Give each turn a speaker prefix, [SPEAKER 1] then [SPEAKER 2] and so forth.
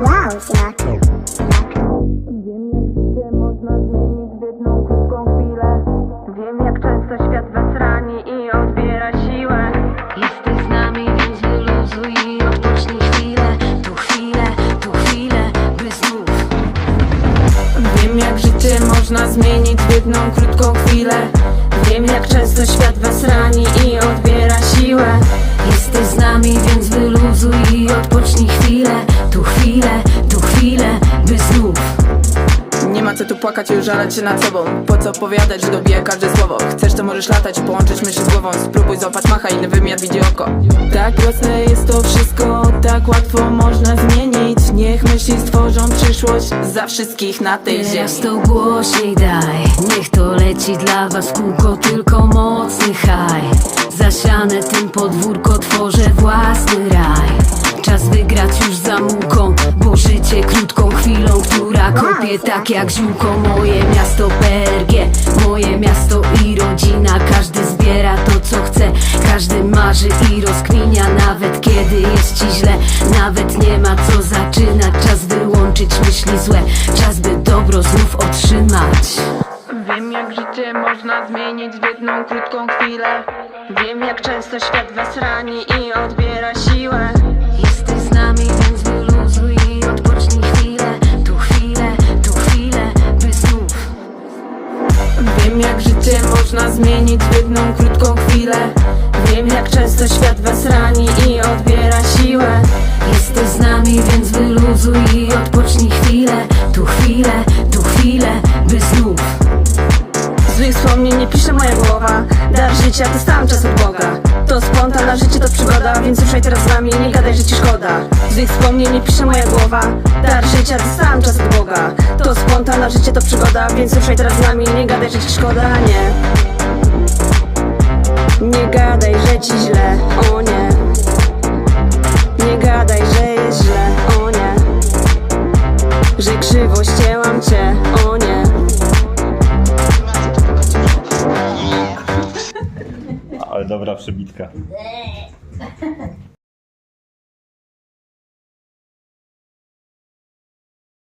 [SPEAKER 1] Wow, ślak, Wiem
[SPEAKER 2] jak życie można zmienić w jedną krótką chwilę.
[SPEAKER 3] Wiem jak często świat was rani i odbiera siłę.
[SPEAKER 4] Jesteś z nami, więc wyluzuj i odpocznij chwilę. Tu chwilę, tu chwilę, by znów.
[SPEAKER 2] Wiem jak życie można zmienić w jedną krótką chwilę.
[SPEAKER 3] Wiem jak często świat was rani i odbiera siłę.
[SPEAKER 4] Jesteś z nami, więc wyluzuj
[SPEAKER 2] Nie ma co tu płakać i użalać się nad sobą. Po co opowiadać, że dobija każde słowo? Chcesz to możesz latać połączyć myśli z głową. Spróbuj złapać macha, inny wymiar widzi oko. Tak proste jest to wszystko, tak łatwo można zmienić. Niech myśli stworzą przyszłość za wszystkich na tej ziemi.
[SPEAKER 4] to głośniej daj. Niech to leci dla was kółko Tylko mocny haj. Zasiane tym podwórko Tworzę własny raj Czas wygrać już za mułką Bo życie krótką chwilą Która kopie tak jak ziółko. Moje miasto PRG Moje miasto i rodzina. Każdy zbiera to co chce Każdy marzy i rozkminia. Nawet kiedy jest ci źle Nawet nie ma co zaczynać. Czas wyłączyć myśli złe Czas by dobro znów otrzymać.
[SPEAKER 2] Wiem jak życie można zmienić w jedną krótką chwilę.
[SPEAKER 3] Wiem jak często świat was rani i odbiera siłę
[SPEAKER 2] Wiem jak życie można zmienić w jedną krótką chwilę.
[SPEAKER 3] Wiem jak często świat was rani i odbiera siłę.
[SPEAKER 4] Jesteś z nami, więc wyluzuj i odpocznij chwilę. Tu chwilę, tu chwilę, by znów.
[SPEAKER 3] Złych wspomnień nie pisze moja głowa. Dar życia to sam czas od Boga. To spontan, a życie to przygoda Więc ruszaj teraz z nami, nie gadaj, że ci szkoda. Złych wspomnień nie pisze moja głowa. Dar życia to sam czas od Boga To spontan, a życie to przygoda Więc ruszaj teraz z nami, nie gadaj, że ci szkoda, nie. Nie gadaj, że ci źle, o nie. Nie gadaj, że jest źle, o nie. Że krzywo ścięłam cię, o nie.
[SPEAKER 5] Ale dobra przebitka.